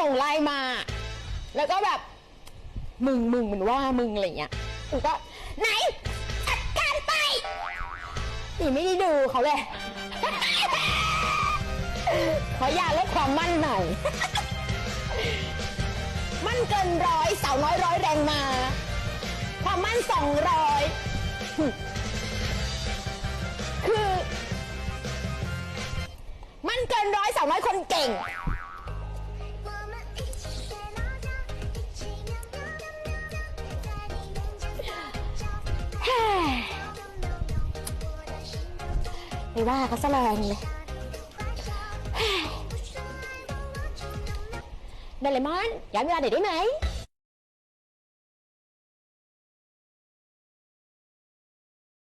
ส่งไลน์มา แล้วก็แบบ มึงมึงมันว่ามึงอะไรเงี้ยหนูก็ไหนจัดการไปนี่ไม่ได้ดูเขาเลย ขออยากลดความมั่นหน่อย มั่นเกินร้อยสาวน้อยร้อยแรงมา ความมั่นสองร้อยคือ มั่นเกินร้อยสาวน้อยคนเก่ง ไปว่าเขาซะแรงเลยเ